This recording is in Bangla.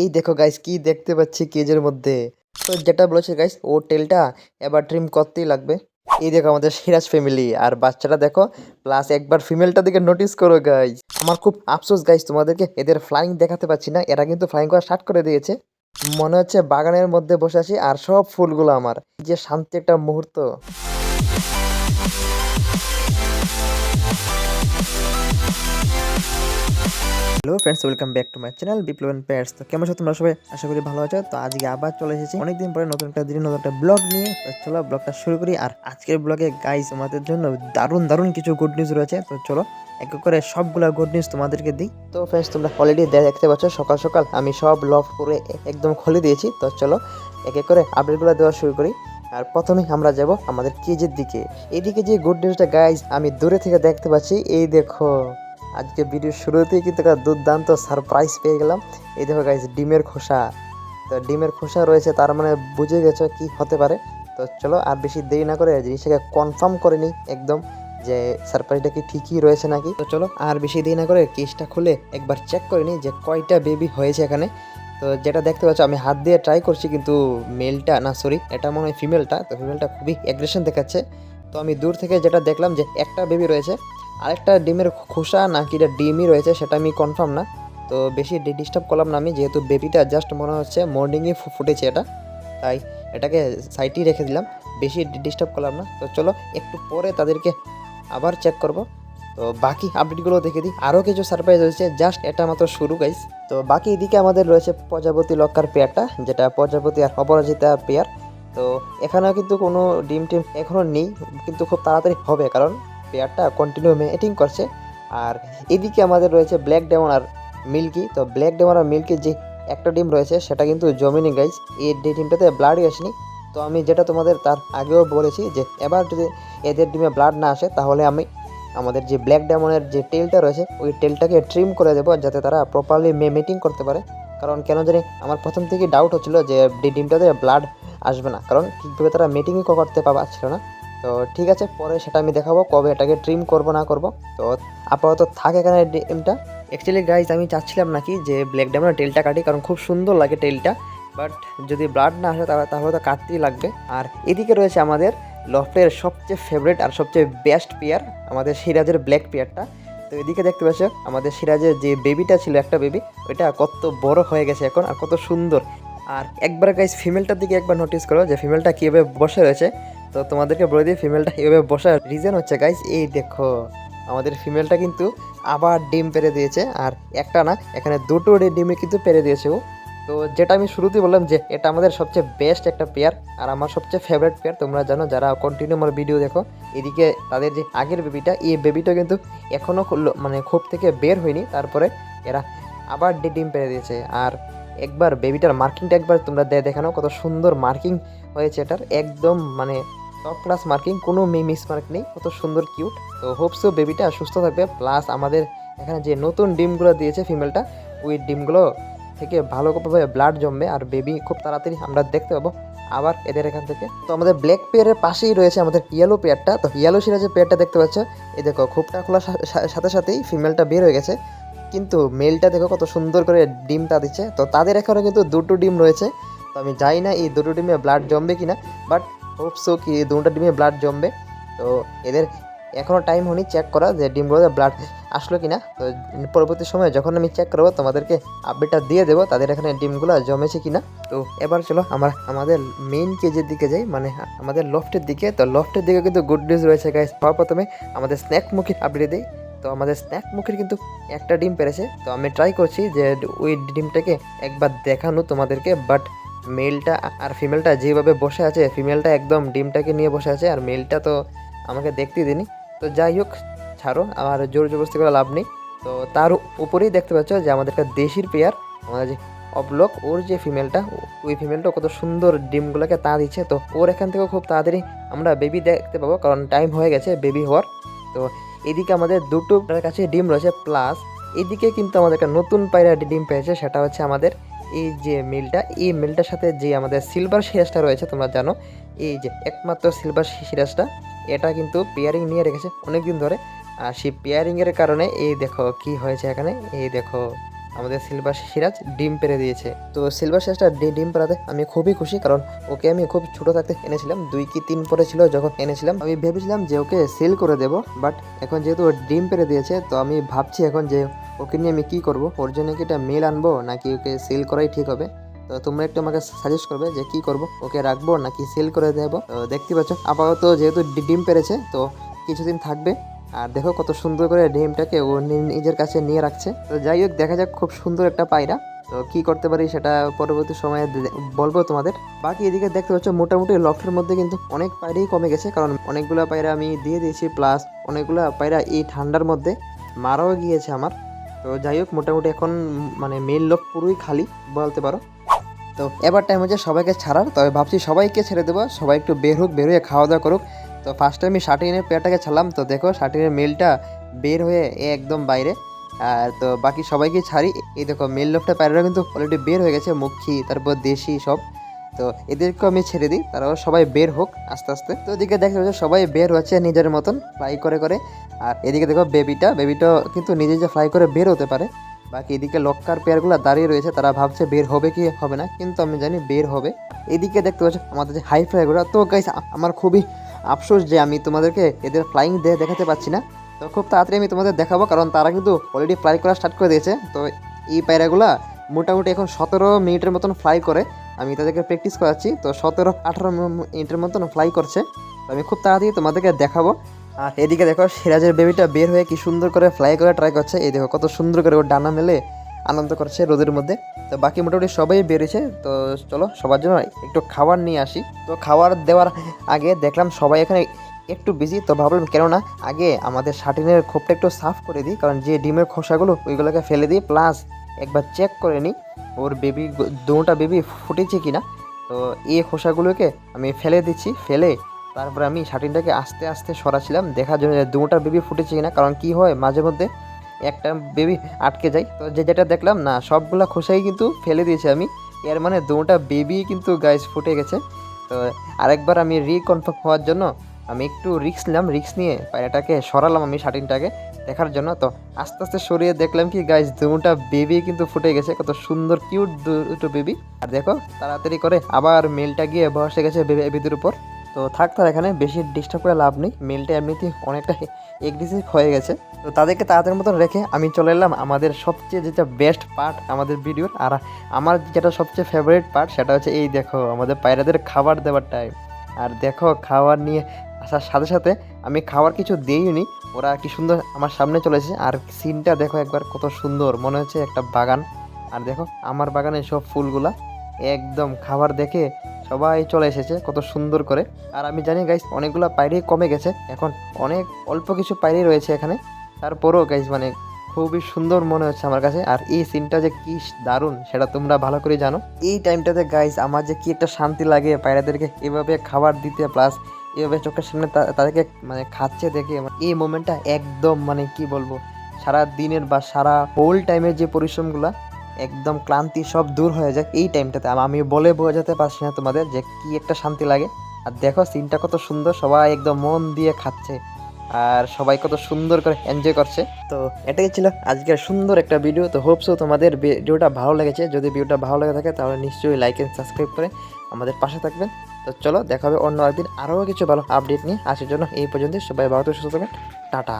এই দেখো গাইস কি দেখতে পাচ্ছি কেজের মধ্যে। তো যেটা বলেছে গাইস ও টেলটা এবার ট্রিম করতেই লাগবে। এই দেখো আমাদের সিরাজ ফ্যামিলি আর বাচ্চাটা দেখো প্লাস একবার ফিমেলটা দিকে নোটিস করো গাইস আমার খুব আফসোস গাইস তোমাদেরকে এদের ফ্লাইং দেখাতে পাচ্ছি না, এরা কিন্তু ফ্লাইং করা স্টার্ট করে দিয়েছে। মনে হচ্ছে বাগানের মধ্যে বসে আছি, আর সব ফুলগুলো আমার। যে শান্তি একটা মুহূর্ত। Hello friends welcome back to my channel বিপ্লবন প্যারস তো কেমন আছো তোমরা সবাই? আশা করি ভালো আছো। তো আজকে আবার চলে এসেছি। অনেকদিন পরে নতুন একটা দিনে নতুন একটা ব্লগ নিয়ে। তো চলো ব্লগটা শুরু করি। আর আজকের ব্লগে গাইস তোমাদের জন্য দারুণ দারুণ কিছু গুড নিউজ রয়েছে। তো চলো এক এক করে সবগুলা গুড নিউজ তোমাদেরকে দিই। তো ফ্রেন্ডস তোমরা অলরেডি দেখতে পাচ্ছ, সকাল সকাল আমি সব লভ করে একদম খুলে দিয়েছি। তো চলো এক এক করে আপডেটগুলো দেওয়া শুরু করি। আর প্রথমে আমরা যাব আমাদের কেজের দিকে। এদিকে যে গুড নিউজটা গাইজ আমি দূরে থেকে দেখতে পাচ্ছি। এই দেখো। আজকে ভিডিওর শুরুতেই কিন্তু একটা দুর্দান্ত সারপ্রাইজ পেয়ে গেলাম। এই দেখো গাইজ ডিমের খোসা। তো ডিমের খোসা রয়েছে, তার মানে বুঝে গেছো কি হতে পারে। তো চলো আর বেশি দেরি না করে জিনিসটাকে কনফার্ম করে নিই একদম যে সারপ্রাইজটা কি ঠিকই রয়েছে নাকি। তো চলো আর বেশি দেরি না করে কেসটা খুলে একবার চেক করে নিই যে কয়টা বেবি হয়েছে এখানে। তো যেটা দেখতে পাচ্ছ, আমি হাত দিয়ে ট্রাই করছি কিন্তু মেলটা না সরি এটা মনে হয় ফিমেলটা তো ফিমেলটা খুবই অ্যাগ্রেশন দেখাচ্ছে। তো আমি দূর থেকে যেটা দেখলাম যে একটা বেবি রয়েছে আরেকটা ডিমের খোসা নাকি এটা ডিমই রয়েছে সেটা আমি কনফার্ম না। তো বেশি ডিস্টার্ব করলাম না আমি, যেহেতু বেবিটা জাস্ট মনে হচ্ছে মর্নিংয়ে ফুটেছে এটা, তাই এটাকে সাইডেই রেখে দিলাম, বেশি ডিস্টার্ব করলাম না। তো চলো একটু পরে তাদেরকে আবার চেক করব। তো বাকি আপডেটগুলো দেখে দিই। আরও কিছু সারপ্রাইজ রয়েছে জাস্ট এটা মাত্র শুরু গাইস তো বাকি এদিকে আমাদের রয়েছে প্রজাপতি লক্কার পেয়ারটা, যেটা প্রজাপতি আর অপরাজিতা পেয়ার। তো এখানেও কিন্তু কোনো ডিম টিম এখনও নেই, কিন্তু খুব তাড়াতাড়ি হবে, কারণ পেয়ারটা কন্টিনিউ মেটিং করছে। আর এদিকে আমাদের রয়েছে ব্ল্যাক ডেমন আর মিল্কি তো ব্ল্যাক ডেমন আর মিল্কির যে একটা ডিম রয়েছে, সেটা কিন্তু জমিনি গাইজ এই ডিমটাতে ব্লাডই আসেনি। তো আমি যেটা তোমাদের তার আগেও বলেছি যে, এবার যদি এদের ডিমে ব্লাড না আসে, তাহলে আমি আমাদের যে ব্ল্যাক ডেমনের যে টেলটা রয়েছে, ওই টেলটাকে ট্রিম করে দেবো যাতে তারা প্রপারলি মিটিং করতে পারে। কারণ কেন জানি আমার প্রথম থেকে ডাউট হচ্ছিল যে ডিমটাতে ব্লাড আসবে না। কারণ ঠিকভাবে তারা মিটিংই করতে পারছিল না। তো ঠিক আছে, পরে সেটা আমি দেখাবো কবে এটাকে ট্রিম করব, না করব। তো আপাতত থাক এখানে ডিমটা। অ্যাকচুয়ালি গাইজ আমি চাচ্ছিলাম নাকি যে ব্ল্যাক ডেমনের টেলটা কাটি, কারণ খুব সুন্দর লাগে টেলটা বাট যদি ব্লাড না আসে, তাহলে তাহলে তো কাটতেই লাগবে। আর এদিকে রয়েছে আমাদের লফটের সবচেয়ে ফেভারিট আর সবচেয়ে বেস্ট পেয়ার আমাদের সিরাজের ব্ল্যাক পেয়ারটা তো এদিকে দেখতে পাচ্ছ, আমাদের সিরাজের যে বেবিটা ছিল, একটা বেবি ওইটা কত বড় হয়ে গেছে এখন আর কত সুন্দর। আর একবার গাইজ ফিমেলটার দিকে একবার নোটিস করো যে ফিমেলটা কীভাবে বসে রয়েছে। তো তোমাদেরকে বলে দিই ফিমেলটা এভাবে বসার রিজন হচ্ছে গাইজ এই দেখো, আমাদের ফিমেলটা কিন্তু আবার ডিম পেরে দিয়েছে, আর একটা না, এখানে দুটো ডিমে কিন্তু পেরে দিয়েছে ও। তো যেটা আমি শুরুতেই বললাম যে, এটা আমাদের সবচেয়ে বেস্ট একটা পেয়ার আর আমার সবচেয়ে ফেভারিট পেয়ার তোমরা জানো, যারা কন্টিনিউ আমার ভিডিও দেখো, এদিকে তাদের যে আগের বেবিটা এই বেবিটা কিন্তু এখনও মানে খোপ থেকে বের হয়নি, তারপরে এরা আবার ডিম পেরে দিয়েছে। আর একবার বেবিটার মার্কিংটা একবার তোমরা দেখানো কত সুন্দর মার্কিং হয়েছে এটার, একদম মানে টপ ক্লাস মার্কিং কোনো মিস মার্ক নেই, কত সুন্দর কিউট তো হোপসো বেবিটা সুস্থ থাকবে প্লাস আমাদের এখানে যে নতুন ডিমগুলো দিয়েছে ফিমেলটা ওই ডিমগুলো থেকে ভালোভাবে ব্লাড জমবে আর বেবি খুব তাড়াতাড়ি আমরা দেখতে পাবো আবার এদের এখান থেকে। তো আমাদের ব্ল্যাক পেয়ারের পাশেই রয়েছে আমাদের ইয়েলো পেয়ারটা তো ইয়েলো সিরাজের পেয়ারটা দেখতে পাচ্ছ, এই দেখো খুবটা খোলার সাথে সাথেই ফিমেলটা বের হয়ে গেছে। কিন্তু মেলটা দেখো কত সুন্দর করে ডিমটা দিচ্ছে। তো তাদের এখানে কিন্তু দুটো ডিম রয়েছে। তো আমি জানি না এই দুটো ডিমে ব্লাড জমবে কিনা বাট হোপসো কি দুটো ডিমে ব্লাড জমবে। তো এদের এখনও টাইম হয়নি চেক করা যে ডিমগুলোতে ব্লাড আসলো কিনা। তো পরবর্তী সময়ে যখন আমি চেক করব, তোমাদেরকে আপডেটটা দিয়ে দেবো তাদের এখানে ডিমগুলো জমেছে কি না তো এবার চলো আমরা আমাদের মেইন কেজের দিকে যাই। মানে আমাদের লফটের দিকে। তো লফটের দিকে কিন্তু গুড নিউজ রয়েছে সবার প্রথমে আমাদের স্ন্যাক মুখির আপডেট দিই। তো আমাদের স্ন্যাক মুখের কিন্তু একটা ডিম পেরেছে। তো আমি ট্রাই করছি যে ওই ডিমটাকে একবার দেখানো তোমাদেরকে বাট মেলটা আর ফিমেলটা যেভাবে বসে আছে ফিমেলটা একদম ডিমটাকে নিয়ে বসে আছে আর মেলটা তো আমাকে দেখতে দিনি তো যাই হোক, ছাড়ো, আমার জোর জবরস্তি করে লাভ নেই। তো তার উপরেই দেখতে পাচ্ছ যে আমাদের একটা দেশির পেয়ার আমাদের যে অবলক, ওর যে ফিমেলটা ওই ফিমেলটা কত সুন্দর ডিমগুলোকে তা দিচ্ছে। তো ওর এখান থেকেও খুব তাড়াতাড়ি আমরা বেবি দেখতে পাবো, কারণ টাইম হয়ে গেছে বেবি হওয়ার। তো এদিকে আমাদের দুটো কাছে ডিম রয়েছে প্লাস এদিকে কিন্তু আমাদের একটা নতুন পায়রা ডিম পেয়েছে, সেটা হচ্ছে আমাদের এই যে মিলটা, এই মিলটার সাথে যে আমাদের সিলভার সিরাজটা রয়েছে, তোমরা জানো, এই যে একমাত্র সিলভার সিরাজটা, এটা কিন্তু পেয়ারিং নিয়ে রেখেছে অনেক দিন ধরে। আর সেই পেয়ারিংয়ের কারণে এই দেখো কি হয়েছে এখানে, এই দেখো আমাদের সিলভার সিরাজ ডিম পেরে দিয়েছে। তো সিলভার সিরাজটা ডিম পেরাতে আমি খুবই খুশি, কারণ ওকে আমি খুব ছোট থাকতে এনেছিলাম, দুই কি তিন পরে ছিল যখন এনেছিলাম। আমি ভেবেছিলাম যে ওকে সেল করে দেবো বাট এখন যেহেতু ডিম পেরে দিয়েছে, তো আমি ভাবছি এখন যে ওকে নিয়ে আমি কী করব? ওর জন্য কি এটা মেল আনব? নাকি ওকে সেল করাই ঠিক হবে? তো তোমরা একটু আমাকে সাজেস্ট করবে যে কি করব? ওকে রাখব নাকি সেল করে দেবো? তো দেখতে পাচ্ছ, আপাতত যেহেতু ডিম পেরেছে, তো কিছুদিন থাকবে। আর দেখো কত সুন্দর করে ডিমটাকে ও নিজের কাছে নিয়ে রাখছে। তো যাই হোক, দেখা যাক খুব সুন্দর একটা পায়রা। তো কি করতে পারি সেটা পরবর্তী সময়ে বলব তোমাদের। বাকি এদিকে দেখতে পাচ্ছ, মোটামুটি লফটের মধ্যে কিন্তু অনেক পায়রাই কমে গেছে। কারণ অনেকগুলো পায়রা আমি দিয়ে দিয়েছি প্লাস অনেকগুলো পায়রা এই ঠান্ডার মধ্যে মারাও গিয়েছে আমার। তো যাই হোক, মোটামুটি এখন মানে মেল লোক পুরোই খালি, বলতে পারো। তো এবার টাইম হচ্ছে সবাইকে ছাড়ার, তবে ভাবছি সবাইকে ছেড়ে দেবো, সবাই একটু বের হোক, বের হয়ে খাওয়া দাওয়া করুক। তো ফার্স্টে আমি শার্টিনের পেয়ারটাকে ছাড়লাম, তো দেখো শার্টিনের মেলটা বের হয়ে এ একদম বাইরে। আর তো বাকি সবাইকে ছাড়ি, এই দেখো মেল লোকটা প্যারেরা কিন্তু অলরেডি বের হয়ে গেছে, মুখী, তারপর দেশি সব। তো এদেরকেও আমি ছেড়ে দিই, তারাও সবাই বের হোক আস্তে আস্তে। তো এদিকে দেখা যাচ্ছে সবাই বের হচ্ছে নিজের মতন ফ্লাই করে করে। আর এদিকে দেখো বেবিটা বেবিটা কিন্তু নিজে যে ফ্লাই করে বের হতে পারে। বাকি এদিকে লক্কার পেয়ারগুলো দাঁড়িয়ে রয়েছে, তারা ভাবছে বের হবে কি হবে না, কিন্তু আমি জানি বের হবে। এদিকে দেখতে পাচ্ছ আমাদের যে হাই ফ্লাইগুলো তো গাইস আমার খুবই আফসোস যে আমি তোমাদেরকে এদের ফ্লাইং দেখাতে পাচ্ছি না। তো খুব তাড়াতাড়ি আমি তোমাদের দেখাবো, কারণ তারা কিন্তু অলরেডি ফ্লাই করা স্টার্ট করে দিয়েছে। তো এই পায়রাগুলা মোটামুটি এখন সতেরো মিনিটের মতন ফ্লাই করে। আমি তাদেরকে প্র্যাকটিস করাচ্ছি। তো সতেরো, আঠারো মিনিটের মতন ফ্লাই করছে। আমি খুব তাড়াতাড়ি তোমাদেরকে দেখাবো। আর এদিকে দেখো, সিরাজের বেবিটা বের হয়ে কি সুন্দর করে ফ্লাই করে ট্রাই করছে। এই দেখো, কত সুন্দর করে ওর ডানা মেলে আনন্দ করছে রোদের মধ্যে। তো বাকি মোটামুটি সবাই বেরিয়েছে। তো চলো, সবার জন্য একটু খাবার নিয়ে আসি। তো খাবার দেওয়ার আগে দেখলাম সবাই এখানে একটু বিজি তো ভাবলাম কেননা আগে আমাদের শাটিনের খোপটা একটু সাফ করে দিই। কারণ যে ডিমের খোসাগুলো, ওইগুলোকে ফেলে দিই। প্লাস একবার চেক করে নিই, ওর বেবি দুটা বেবি ফুটেছে কিনা। তো এই খোসাগুলোকে আমি ফেলে দিচ্ছি, ফেলে তারপর আমি শাটিনটাকে আস্তে আস্তে সরাছিলাম দেখার জন্য যে দুটা বেবি ফুটেছে কিনা, কারণ কি হয় মাঝে মধ্যে একটা বেবি আটকে যায়। তো যে যেটা দেখলাম না, সবগুলা খোসাই কিন্তু ফেলে দিয়েছি আমি, এর মানে দুটা বেবি কিন্তু গাইস ফুটে গেছে। তো আরেকবার আমি রিকনফার্ম হওয়ার জন্য আমি একটু রিক্স নিলাম রিক্স নিয়ে পায়রাটাকে সরালাম আমি শাটিনটাকে দেখার জন্য। তো আস্তে আস্তে সরিয়ে দেখলাম কি গাইস দুটা বেবি কিন্তু ফুটে গেছে। কত সুন্দর কিউট দুটো বেবি আর দেখো, তাড়াতাড়ি করে আবার মেলটা গিয়ে বসে গেছে বেবিদের উপর। তো থাক তার এখানে, বেশি ডিস্টার্ব করে লাভ নেই। মেলটা এমনিতেই অনেকটা এগ্রেসিভ হয়ে গেছে। তো তাদেরকে তাড়াতাড়ির মতন রেখে আমি চলে এলাম আমাদের সবচেয়ে যেটা বেস্ট পার্ট আমাদের ভিডিওর আর আমার যেটা সবচেয়ে ফেভারিট পার্ট সেটা হচ্ছে এই দেখো, আমাদের পায়রাদের খাবার দেওয়ার টাইম আর দেখো, খাবার নিয়ে আসার সাথে সাথে আমি খাবার কিছু দিইনি। ওরা কি সুন্দর আমার সামনে চলে এসেছে। আর সিনটা দেখো একবার কত সুন্দর। মনে হচ্ছে একটা বাগান। আর দেখো, আমার বাগানে সব ফুলগুলা একদম খাবার দেখে সবাই চলে এসেছে কত সুন্দর করে। আর আমি জানি গাইস অনেকগুলো পায়রি কমে গেছে। এখন অনেক অল্প কিছু পায়রি রয়েছে এখানে। তারপরও গাইস মানে খুবই সুন্দর মনে হচ্ছে আমার কাছে। আর এই সিনটা যে কি দারুণ, সেটা তোমরা ভালো করে জানো। এই টাইমটাতে গাইস আমার যে কি একটা শান্তি লাগে পায়রাদেরকে এভাবে খাবার দিতে। প্লাস এভাবে চোখের সামনে তাদেরকে মানে খাচ্ছে দেখে আমার এই মোমেন্টটা একদম মানে কি বলব? সারা দিনের বা সারা হোল টাইমের যে পরিশ্রমগুলা, একদম ক্লান্তি সব দূর হয়ে যাক এই টাইমটাতে আমি বলে বোঝাতে পারছি না তোমাদের যে কি একটা শান্তি লাগে। আর দেখো সিনটা কত সুন্দর, সবাই একদম মন দিয়ে খাচ্ছে। আর সবাই কত সুন্দর করে এনজয় করছে। তো এটাই ছিল আজকের সুন্দর একটা ভিডিও তো হোপসো তোমাদের ভিডিওটা ভালো লেগেছে। যদি ভিডিওটা ভালো লেগে থাকে, তাহলে নিশ্চয়ই লাইক এন্ড সাবস্ক্রাইব করে আমাদের পাশে থাকবেন। তো চলো, দেখা হবে অন্য একদিন আরও কিছু ভালো আপডেট নিয়ে। আসার জন্য এই পর্যন্ত সবাই ভারতীয় সুস্থ থাকবেন টাটা।